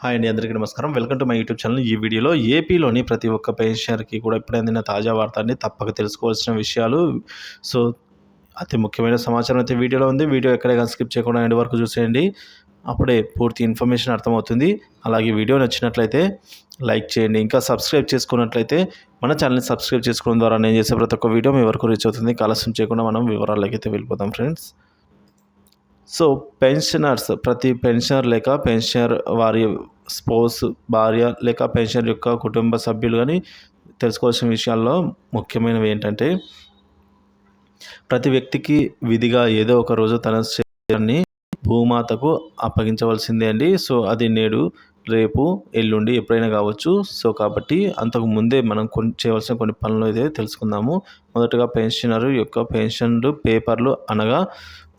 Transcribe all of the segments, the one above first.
Hi అండి అందరికీ నమస్కారం. Welcome to my YouTube channel. ఈ వీడియోలో ఏపీలోని ప్రతి ఒక్క పెన్షనర్కి కూడా ఎప్పుడైనా తాజా వార్తని తప్పక తెలుసుకోవాల్సిన విషయాలు. సో అతి ముఖ్యమైన సమాచారం అయితే వీడియోలో ఉంది. వీడియో ఎక్కడే స్కిప్ చేయకుండా ఎండ్ వరకు చూసేయండి. అప్పుడే పూర్తి ఇన్ఫర్మేషన్ అర్థమవుతుంది. అలాగే వీడియో నచ్చినట్లయితే లైక్ చేయండి. ఇంకా సబ్స్క్రైబ్ చేసుకున్నట్లయితే మన ఛానల్ని సబ్స్క్రైబ్ చేసుకోవడం ద్వారా నేను చేసే ప్రతి ఒక్క వీడియో మీ వరకు రీచ్ అవుతుంది. ఆలస్యం చేయకుండా మనం వివరాలకి అయితే వెళ్ళిపోతాం ఫ్రెండ్స్. సో పెన్షనర్స్ ప్రతి పెన్షనర్ లేక పెన్షనర్ వారి స్పోస్ భార్య లేక పెన్షనర్ యొక్క కుటుంబ సభ్యులు కానీ తెలుసుకోవాల్సిన విషయాల్లో ముఖ్యమైనవి ఏంటంటే ప్రతి వ్యక్తికి విధిగా ఏదో ఒక రోజు తన శరీరాన్ని భూమాతకు అప్పగించవలసిందే అండి. సో అది నేడు రేపు ఎల్లుండి ఎప్పుడైనా కావచ్చు. సో కాబట్టి అంతకు ముందే మనం కొన్ని చేయవలసిన కొన్ని పనులు అయితే తెలుసుకుందాము. మొదటగా పెన్షనర్ యొక్క పెన్షన్లు పేపర్లు అనగా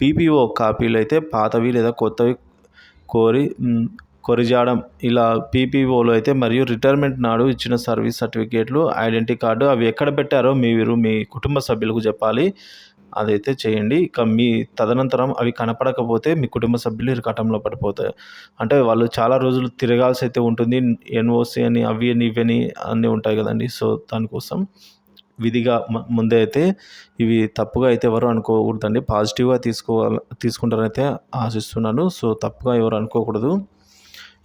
పీపీఓ కాపీలు అయితే పాతవి లేదా కొత్తవి కోరి కొరిజాడం. ఇలా పీపీఓలో అయితే మరియు రిటైర్మెంట్ నాడు ఇచ్చిన సర్వీస్ సర్టిఫికేట్లు ఐడెంటిటీ కార్డు అవి ఎక్కడ పెట్టారో మీరు మీ కుటుంబ సభ్యులకు చెప్పాలి. అదైతే చేయండి. ఇక మీ తదనంతరం అవి కనపడకపోతే మీ కుటుంబ సభ్యులు ఇరకటంలో పడిపోతాయి అంటే వాళ్ళు చాలా రోజులు తిరగాల్సి అయితే ఉంటుంది. ఎన్ఓసి అని అవి అని ఇవి అని అన్నీ ఉంటాయి కదండి. సో దానికోసం విధిగా ముందే అయితే ఇవి తప్పుగా అయితే ఎవరు అనుకోకూడదండి. పాజిటివ్గా తీసుకోవాలి తీసుకుంటారైతే ఆశిస్తున్నాను. సో తప్పుగా ఎవరు అనుకోకూడదు.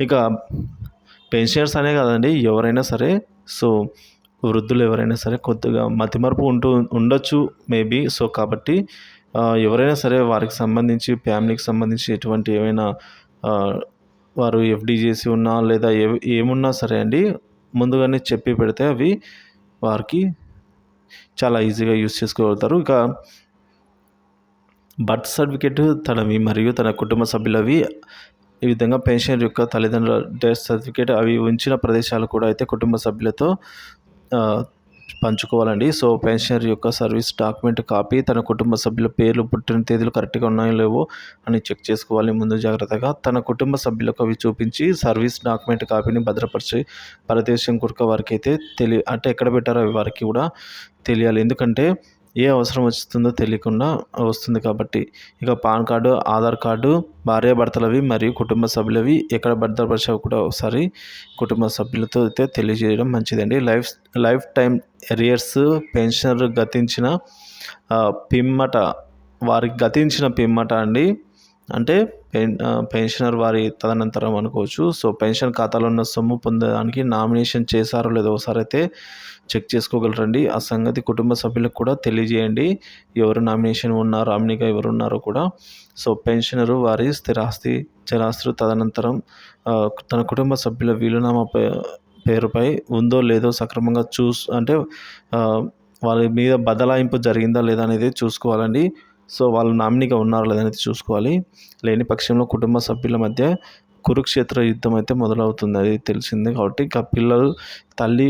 ఇక పెన్షనర్స్ అనే కదండి ఎవరైనా సరే. సో వృద్ధులు ఎవరైనా సరే కొద్దిగా మతిమరుపు ఉంటూ ఉండొచ్చు మేబీ సో కాబట్టి ఎవరైనా సరే వారికి సంబంధించి ఫ్యామిలీకి సంబంధించి ఎటువంటి ఏమైనా వారు ఎఫ్డి చేసి ఉన్నా లేదా ఏ ఏమున్నా సరే అండి ముందుగానే చెప్పి పెడితే అవి వారికి చాలా ఈజీగా యూస్ చేసుకోగలుగుతారు. ఇక బర్త్ సర్టిఫికేట్ తనవి మరియు తన కుటుంబ సభ్యులవి ఈ విధంగా పెన్షన్ యొక్క తల్లిదండ్రుల డెత్ సర్టిఫికేట్ అవి ఉంచిన ప్రదేశాలు కూడా అయితే కుటుంబ సభ్యులతో పంచుకోవాలండి. సో పెన్షనర్ యొక్క సర్వీస్ డాక్యుమెంట్ కాపీ తన కుటుంబ సభ్యుల పేర్లు పుట్టిన తేదీలు కరెక్ట్గా ఉన్నాయో లేవో అని చెక్ చేసుకోవాలి. ముందు జాగ్రత్తగా తన కుటుంబ సభ్యులకు అవి చూపించి సర్వీస్ డాక్యుమెంట్ కాపీని భద్రపరిచి పరదేశం కుడుక వారికి అయితే తెలియ అంటే ఎక్కడ పెట్టారో అవి వారికి కూడా తెలియాలి. ఎందుకంటే ఏ అవసరం వస్తుందో తెలియకుండా వస్తుంది కాబట్టి ఇక పాన్ కార్డు ఆధార్ కార్డు భార్యాభర్తలవి మరియు కుటుంబ సభ్యులవి ఎక్కడ భద్రపరిచావు కూడా ఒకసారి కుటుంబ సభ్యులతో అయితే తెలియజేయడం మంచిదండి. Life life time arrears pensioner గతించిన పిమ్మట వారికి గతించిన పిమ్మట అండి. అంటే పెన్ పెన్షనర్ వారి తదనంతరం అనుకోవచ్చు. సో పెన్షన్ ఖాతాలో ఉన్న సొమ్ము పొందడానికి నామినేషన్ చేశారో లేదో ఒకసారి అయితే చెక్ చేసుకోగలరండి. ఆ సంగతి కుటుంబ సభ్యులకు కూడా తెలియజేయండి. ఎవరు నామినేషన్ ఉన్నారు నామినీగా ఎవరు ఉన్నారో కూడా. సో పెన్షనరు వారి స్థిరాస్తి చరాస్తులు తదనంతరం తన కుటుంబ సభ్యుల వీలునామా పేరుపై ఉందో లేదో సక్రమంగా చూస్ అంటే వాళ్ళ మీద బదలాయింపు జరిగిందా లేదా అనేది చూసుకోవాలండి. సో వాళ్ళు నామినీగా ఉన్నారో లేదనేది చూసుకోవాలి. లేని పక్షంలో కుటుంబ సభ్యుల మధ్య కురుక్షేత్ర యుద్ధం అయితే మొదలవుతుంది. అది తెలిసిందే కాబట్టి ఇంకా పిల్లలు తల్లి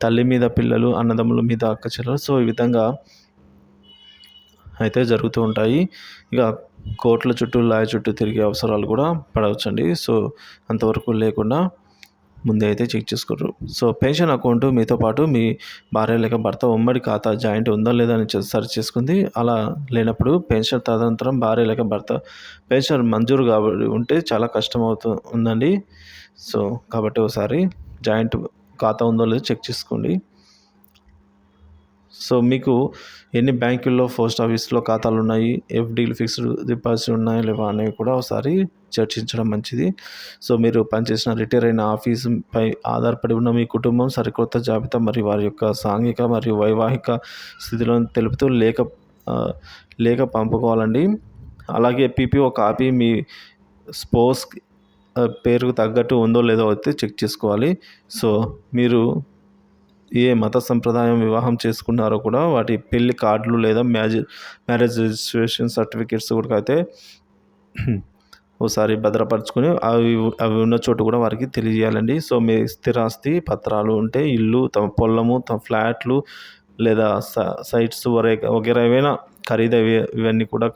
తల్లి మీద పిల్లలు అన్నదమ్ముల మీద అక్క చెల్లెలు సో ఈ విధంగా అయితే జరుగుతూ ఉంటాయి. ఇక కోట్ల చుట్టూ లాయ చుట్టూ తిరిగే అవసరాలు కూడా పడవచ్చండి. సో అంతవరకు లేకుండా ముందే అయితే చెక్ చేసుకోరు సో పెన్షన్ అకౌంట్ మీతో పాటు మీ భార్య లేక భర్త ఉమ్మడి ఖాతా జాయింట్ ఉందా లేదా అని సర్చ్ చేసుకుంది. అలా లేనప్పుడు పెన్షన్ తదనంతరం భార్య లేక భర్త పెన్షన్ మంజూరు కాబట్టి ఉంటే చాలా కష్టం అవుతూ ఉందండి. సో కాబట్టి ఒకసారి జాయింట్ ఖాతా ఉందో లేదో చెక్ చేసుకోండి. సో మీకు ఎన్ని బ్యాంకుల్లో పోస్ట్ ఆఫీస్లో ఖాతాలు ఉన్నాయి ఎఫ్డీలు ఫిక్స్డ్ డిపాజిట్ ఉన్నాయా లేవా అనేవి కూడా ఒకసారి చర్చించడం మంచిది. సో మీరు పనిచేసిన రిటైర్ అయిన ఆఫీసుపై ఆధారపడి ఉన్న మీ కుటుంబం సరికొత్త జాబితా మరియు వారి యొక్క సాంఘిక మరియు వైవాహిక స్థితిలో తెలుపుతూ లేఖ లేఖ పంపుకోవాలండి. అలాగే పీపీఓ కాపీ మీ స్పోర్ట్స్ పేరుకు తగ్గట్టు ఉందో లేదో అయితే చెక్ చేసుకోవాలి. సో మీరు ఏ మత సంప్రదాయం వివాహం చేసుకున్నారో కూడా వాటి పెళ్ళి కార్డులు లేదా మ్యారేజ్ మ్యారేజ్ రిజిస్ట్రేషన్ సర్టిఫికేట్స్ కూడా అయితే ఒకసారి భద్రపరచుకొని అవి అవి ఉన్న చోటు కూడా వారికి తెలియజేయాలండి సో మీ స్థిరాస్తి పత్రాలు ఉంటే ఇల్లు తమ పొలము తమ ఫ్లాట్లు లేదా సైట్స్ వరే వగేరా ఏవైనా ఖరీదు ఇవన్నీ కూడా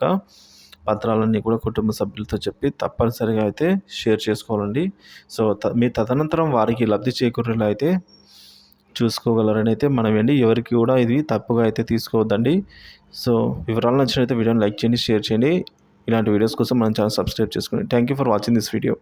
పత్రాలన్నీ కూడా కుటుంబ సభ్యులతో చెప్పి తప్పనిసరిగా అయితే షేర్ చేసుకోవాలండి. సో మీ తదనంతరం వారికి లబ్ధి చేకూరేలా అయితే చూసుకోగలరని అయితే మనం అండి ఎవరికి కూడా ఇది తప్పుగా అయితే తీసుకోవద్దండి. సో వివరాలు నచ్చినైతే వీడియోని లైక్ చేయండి షేర్ చేయండి. ఇలాంటి వీడియోస్ కోసం మన ఛానల్ సబ్స్క్రైబ్ చేసుకోండి. Thank you for watching this video.